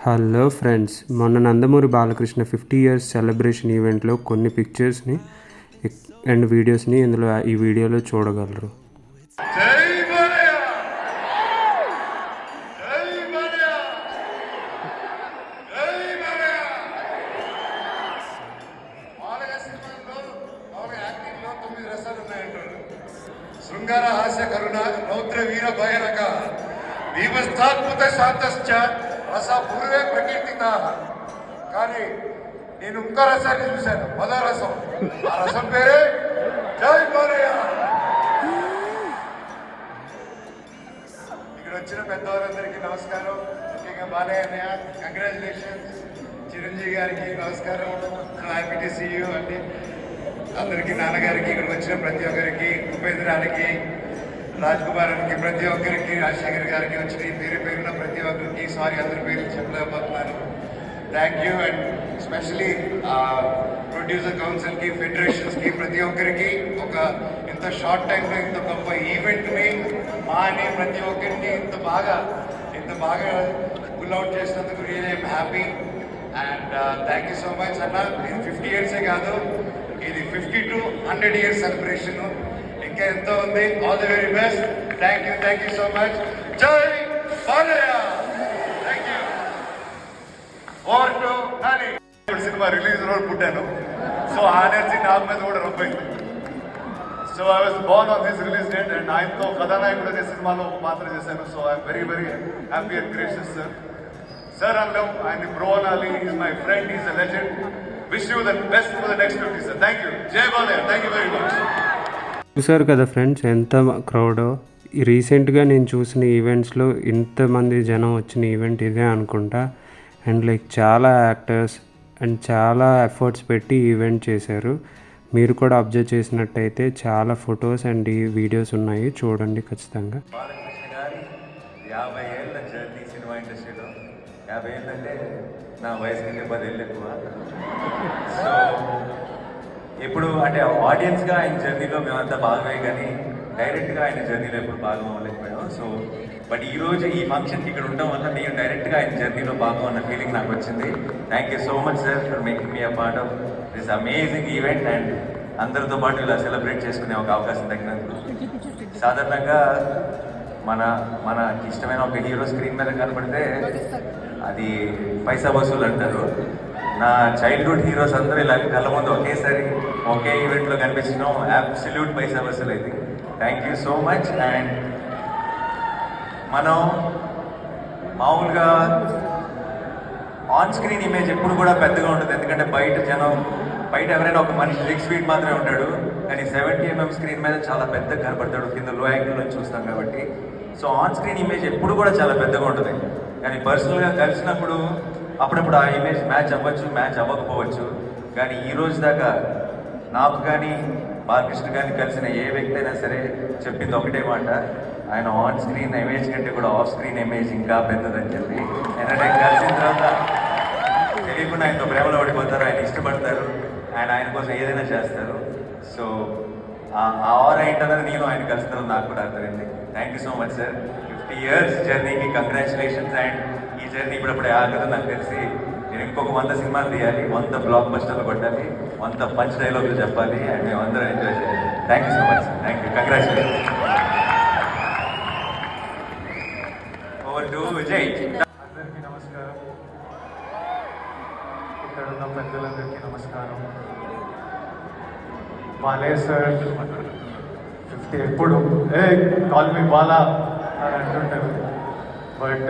Hello friends మొన్న Nandamuri Balakrishna fifty years celebration ఈవెంట్లో కొన్ని పిక్చర్స్ని అండ్ వీడియోస్ని ఇందులో ఈ వీడియోలో చూడగలరు. శృంగార హాస్య కరుణ రౌద్ర వీర భయానక భీమస్థాత్మత శాంతశ్చ రస పూర్వే ప్రకీర్తిత కానీ నేను ఇంకో రసాన్ని చూశాను పద రసం ఆ రసం పేరే జై బాలయ్య ఇక్కడ వచ్చిన పెద్దవారందరికీ నమస్కారం ముఖ్యంగా బాలయ్య అన్నయ్య కంగ్రాచులేషన్స్ చిరంజీవి గారికి నమస్కారం హ్యాపీ టు సీ యూ అండి అందరికీ నాన్నగారికి ఇక్కడికి వచ్చిన ప్రతి ఒక్కరికి ఉపేంద్రానికి రాజ్ కుమార్కి ప్రతి ఒక్కరికి రాజశేఖర్ గారికి వచ్చిన ఈ పేరు పేరున ప్రతి ఒక్కరికి సారీ అందరి పేరు చెప్పలేకపోతున్నాను thank you and specially producer కౌన్సిల్కి ఫెడరేషన్స్కి ప్రతి ఒక్కరికి ఒక ఇంత షార్ట్ టైంలో ఇంత గొప్ప ఈవెంట్ని మా అనే ప్రతి ఒక్కరిని ఇంత బాగా ఇంత బాగా పుల్ అవుట్ చేసినందుకు real I'm happy and thank you so much అన్న. ఇది ఫిఫ్టీ ఇయర్సే కాదు. ఇది fifty to hundred years celebration ఇంకా ఎంతో ఉంది all the very best thank you thank you so much జై Balayya thank you four to కానీ సినిమా రిలీజ్ రోజు పుట్టాను. సో ఆ ఎనర్జీ నా మీద కూడా రొప్పైంది so I was born on this release date and ఆయనతో కథానాయకుడు అనే సినిమాలో పాత్ర చేశాను. So I'm very very happy and gracious sir sir అనలేం ఆయన బ్రో అనాలి is my friend is a legend wish you the best for the next fifty sir thank you జై Balayya thank you very much చూసారు కదా friends ఎంత క్రౌడో రీసెంట్గా నేను చూసిన ఈవెంట్స్లో ఇంతమంది జనం వచ్చిన ఈవెంట్ ఇదే అనుకుంటా. అండ్ లైక్ చాలా యాక్టర్స్ అండ్ చాలా ఎఫర్ట్స్ పెట్టి ఈవెంట్ చేశారు. మీరు కూడా అబ్జర్వ్ చేసినట్టయితే చాలా ఫొటోస్ అండ్ ఈ వీడియోస్ ఉన్నాయి. చూడండి ఖచ్చితంగా. యాభై ఏళ్ళ జర్నీ సినిమా ఇండస్ట్రీలో. యాభై ఏళ్ళంటే నా వయసు కంటే పదేళ్ళు ఎక్కువ. సో ఇప్పుడు అంటే ఆడియన్స్గా ఆయన జర్నీలో మేమంతా భాగమే కానీ డైరెక్ట్గా ఆయన జర్నీలో ఎప్పుడు భాగం అవ్వలేకపోయాం సో బట్ ఈ రోజు ఈ ఫంక్షన్కి ఇక్కడ ఉండడం వల్ల నేను డైరెక్ట్గా ఆయన జర్నీలో భాగం అన్న ఫీలింగ్ నాకు వచ్చింది. Thank you so much sir for making me a part of this amazing event and అందరితో పాటు ఇలా సెలబ్రేట్ చేసుకునే ఒక అవకాశం తగ్గినందుకు సాధారణంగా మన మనకి ఇష్టమైన ఒక హీరో స్క్రీన్ మీద కనబడితే అది పైసా వసూలు అంటారు. నా చైల్డ్హుడ్ హీరోస్ అందరూ ఇలా కళ్ళ ముందు ఒకేసారి ఒకే ఈవెంట్లో కనిపించడం అబ్సల్యూట్ పైసా వసూలు అయితే. Thank you so much and మనం మామూలుగా ఆన్ స్క్రీన్ ఇమేజ్ ఎప్పుడు కూడా పెద్దగా ఉంటుంది ఎందుకంటే బయట జనం బయట ఎవరైనా ఒక మనిషి సిక్స్ ఫీట్ మాత్రమే ఉంటాడు. కానీ సెవెంటీ ఎంఎం స్క్రీన్ మీద చాలా పెద్దగా కనపడతాడు. కింద లో యాంగిల్ నుంచి చూస్తాం కాబట్టి. సో ఆన్ స్క్రీన్ ఇమేజ్ ఎప్పుడు కూడా చాలా పెద్దగా ఉంటుంది. కానీ పర్సనల్గా కలిసినప్పుడు అప్పుడప్పుడు ఆ ఇమేజ్ మ్యాచ్ అవ్వచ్చు మ్యాచ్ అవ్వకపోవచ్చు. కానీ ఈ రోజు దాకా నాకు కానీ బాలకృష్ణ గారిని కలిసిన ఏ వ్యక్తి అయినా సరే చెప్పింది ఒకటే మాట. ఆయన ఆన్ స్క్రీన్ ఇమేజ్ కంటే కూడా ఆఫ్ స్క్రీన్ ఇమేజ్ ఇంకా పెద్దదని చెప్పి. ఎందుకంటే కలిసిన తర్వాత తెలియకుండా ఆయనతో ప్రేమలో పడిపోతారు ఆయన ఇష్టపడతారు ఆయన ఆయన కోసం ఏదైనా చేస్తారు. సో ఆ ఆర్ ఏంటన్నది నేను ఆయన కలుస్తున్నాను నాకు కూడా అర్థమైంది. Thank you so much sir fifty years జర్నీకి congratulations and journey ఇప్పుడు అప్పుడు ఇప్పుడప్పుడే కదా నాకు తెలిసి. నేను ఇంకొక వంద సినిమాలు తీయాలి వంద బ్లాక్ బస్టర్లు కొట్టాలి వంద పంచ్ డైలాగులు చెప్పాలి అండ్ మేము అందరం ఎంజాయ్ చేయాలి. Thank you so much thank you congratulation over to Vijay అందరికీ నమస్కారం. ఇక్కడ ఉన్న పెద్దలందరికీ నమస్కారం. బాలే సార్ ఫిఫ్టీ ఎప్పుడు? ఏ కాల్ మీ బాలా అని అంటుంటారు. బట్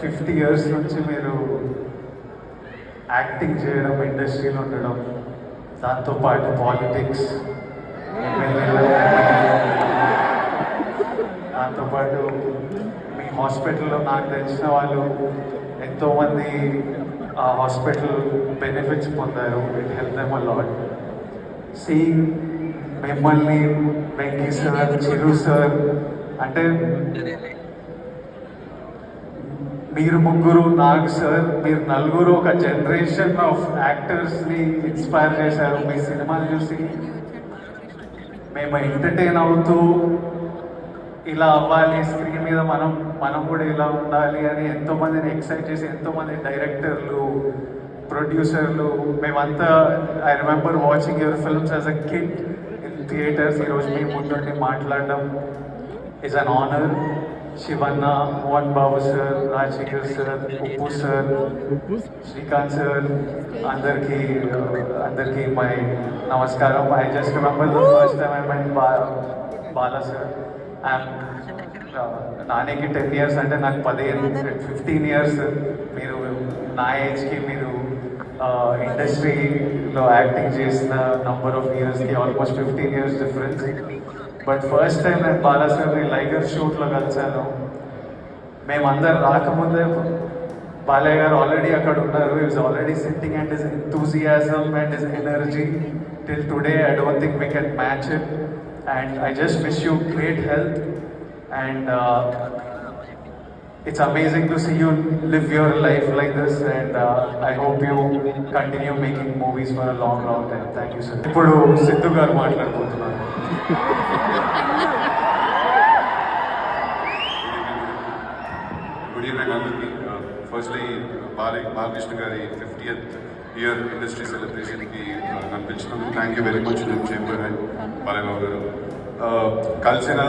ఫిఫ్టీ ఇయర్స్ నుంచి మీరు యాక్టింగ్ చేయడం ఇండస్ట్రీలో ఉండడం దాంతోపాటు పాలిటిక్స్ దాంతోపాటు మీ హాస్పిటల్లో నాకు తెలిసిన వాళ్ళు ఎంతోమంది ఆ హాస్పిటల్ బెనిఫిట్స్ పొందారు. It help them lot see మిమ్మల్ని వెంకీ సార్ చిరు సార్ అంటే మీరు ముగ్గురు నాగ్ సార్ మీరు నలుగురు ఒక జనరేషన్ ఆఫ్ యాక్టర్స్ని ఇన్స్పైర్ చేశారు. మీ సినిమాలు చూసి మేము ఎంటర్టైన్ అవుతూ ఇలా అవ్వాలి. స్క్రీన్ మీద మనం మనం కూడా ఇలా ఉండాలి అని ఎంతో మందిని ఎక్సైట్ చేసి ఎంతో మంది డైరెక్టర్లు ప్రొడ్యూసర్లు మేమంతా I remember watching your films as a kid in theatres ఈరోజు మీ ముందుండి మాట్లాడడం is an honour Shivanna Mohan Babu sir Rajasekhar sir Uppu sir Srikanth sir అందరికీ అందరికీ మై నమస్కారం I just remember the first time I బా Bala sir I'm నానికి ten years అంటే నాకు పదిహేను ఫిఫ్టీన్ ఇయర్స్ మీరు నా ఏజ్కి మీరు ఇండస్ట్రీలో యాక్టింగ్ చేసిన నంబర్ ఆఫ్ ఇయర్స్కి almost fifteen years difference but first time నేను బాలా లైగర్ షూట్లో కలిశాను మేమందరం రాకముందే బాలయ్య గారు ఆల్రెడీ అక్కడ ఉన్నారు is already sitting and is enthusiasm and is energy till today I don't think we can match it and I just wish you great health and it's amazing to see you live your life like this and uh, I hope you continue making movies for a long long time. Thank you sir. ఇప్పుడు సిద్ధు గారు మాట్లాడబోతున్నారు good evening అందరికీ firstly Bala Balakrishna గారి fiftieth year industry సెలబ్రేషన్కి కనిపించినందుకు thank you very much నేను chamber and Balayya Babu గారు కలిసిన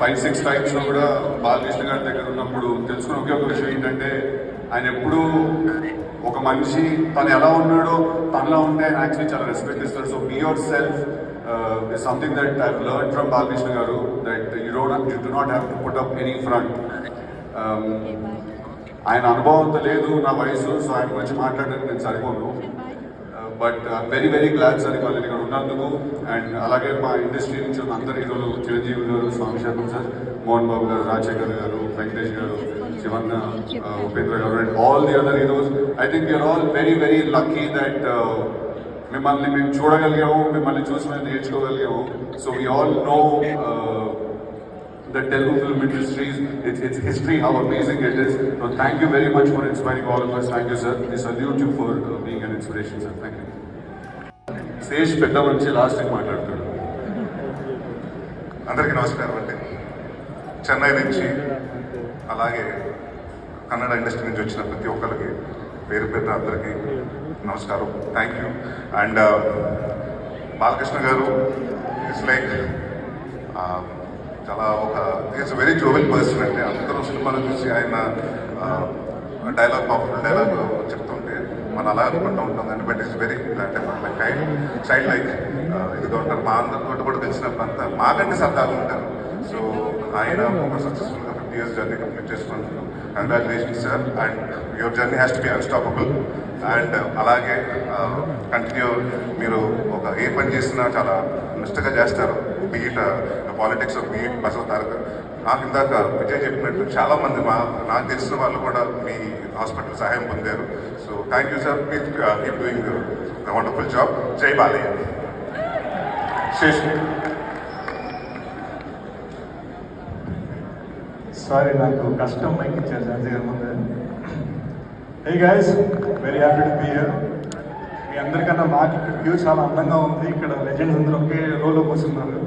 ఫైవ్ సిక్స్ టైమ్స్లో కూడా బాలకృష్ణ గారి దగ్గర ఉన్నప్పుడు తెలుసుకున్న ఒకే ఒక విషయం ఏంటంటే ఆయన ఎప్పుడూ ఒక మనిషి తను ఎలా ఉన్నాడో తనలా ఉంటే ఆయన యాక్చువల్లీ చాలా రెస్పెక్ట్ ఇస్తాడు. So be yourself is something that I learn from Balakrishna గారు that you don't you do not have to put up any front ఆయన అనుభవంతో లేదు నా వయసు సో ఆయన గురించి మాట్లాడడానికి నేను సరిపోను. But very very glad sir ఇవాళ ఇక్కడ ఉన్నందుకు. అండ్ అలాగే మా ఇండస్ట్రీ నుంచి ఉన్న అందరు హీరోలు చిరంజీవి గారు స్వామి శర్మ సార్ మోహన్ బాబు గారు రాజశేఖర్ గారు వెంకటేష్ గారు శివన్న uh, ఉపేంద్ర గారు and all the other heroes I think you are all very very lucky that మిమ్మల్ని మేము చూడగలిగాము మిమ్మల్ని చూసి మేము నేర్చుకోగలిగాము. So we all know the Telugu film industries, its, its history, how amazing it is. So thank you very much for inspiring all of us. Thank you, sir. We salute you for uh, being an inspiration, sir. Thank you. Sesh పెద్ద మంచి last time మాట్లాడతాడు అందరికీ నమస్కారం అండి చెన్నై నుంచి అలాగే Kannada industry నుంచి వచ్చిన ప్రతి ఒక్కరికి పేరు పెద్ద అందరికీ నమస్కారం థ్యాంక్ యూ అండ్ బాలకృష్ణ గారు ఇట్స్ లైక్ చాలా ఒక ఇట్స్ వెరీ జోవెల్ పర్సన్ అంటే అందరూ సినిమాలు చూసి ఆయన డైలాగ్ పవర్ఫుల్ డైలాగ్ చెప్తుంటే మనం అలా అనుకుంటూ ఉంటాం. కానీ బట్ ఇట్స్ వెరీ అంటే లైక్ కైండ్ చైల్డ్ లైక్ ఇదిగా ఉంటారు మా అందరితో కూడా తెలిసినప్పుడు అంతా మాకంటే సరదాగా ఉంటారు. సో ఆయన ఒక సక్సెస్ఫుల్గా ఫిఫ్టీ ఇయర్స్ జర్నీ కంప్లీట్ చేసుకుంటున్నాం congratulations sir and your journey has to be unstoppable and అలాగే uh, కంటిన్యూ మీరు ఒక ఏ పని చేసినా చాలా నిష్టగా చేస్తారు. Be it politics be it Basava Taraka నాకు ఇందాక విజయ్ చెప్పినట్టు చాలామంది మా నాకు తెలిసిన వాళ్ళు కూడా మీ హాస్పిటల్ సహాయం పొందారు. So thank you sir please keep doing wonderful job జై బాలయ్య. శేష్ సారీ నాకు కష్టం మైక్ ఇచ్చారు శాంతి గారి ముందు. Hey guys very happy to be here మీ అందరికన్నా మాకు ఇక్కడ వ్యూ చాలా అందంగా ఉంది. ఇక్కడ లెజెండ్స్ అందరూ ఒకే రోలో కూర్చున్నారు.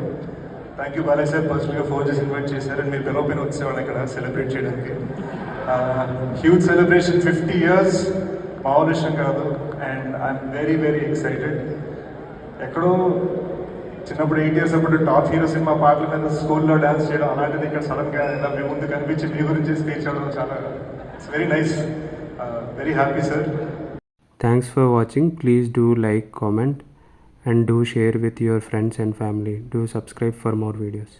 థ్యాంక్ యూ బాలయ్య సార్ పర్సనల్గా ఫోన్ చేసి ఇన్వైట్ చేశారు. అండ్ మీరు పిలవపైన వచ్చేవాళ్ళు ఇక్కడ సెలబ్రేట్ చేయడానికి. హ్యూజ్ సెలబ్రేషన్ ఫిఫ్టీ ఇయర్స్ మామూలు విషయం కాదు. And I'm very very excited ఎక్కడో చిన్నప్పుడు ఎయిట్ ఇయర్స్ అప్పుడు టాప్ హీరో సినిమా పాటల మీద స్కూల్లో డాన్స్ చేయడం అలాంటిది ఇక్కడ సడన్గా ఇలా మీ ముందు కనిపించి మీ గురించి స్పీచ్ చేయడం చాలా it's very nice very happy sir Thanks for watching. Please do like, comment, and do share with your friends and family. Do subscribe for more videos.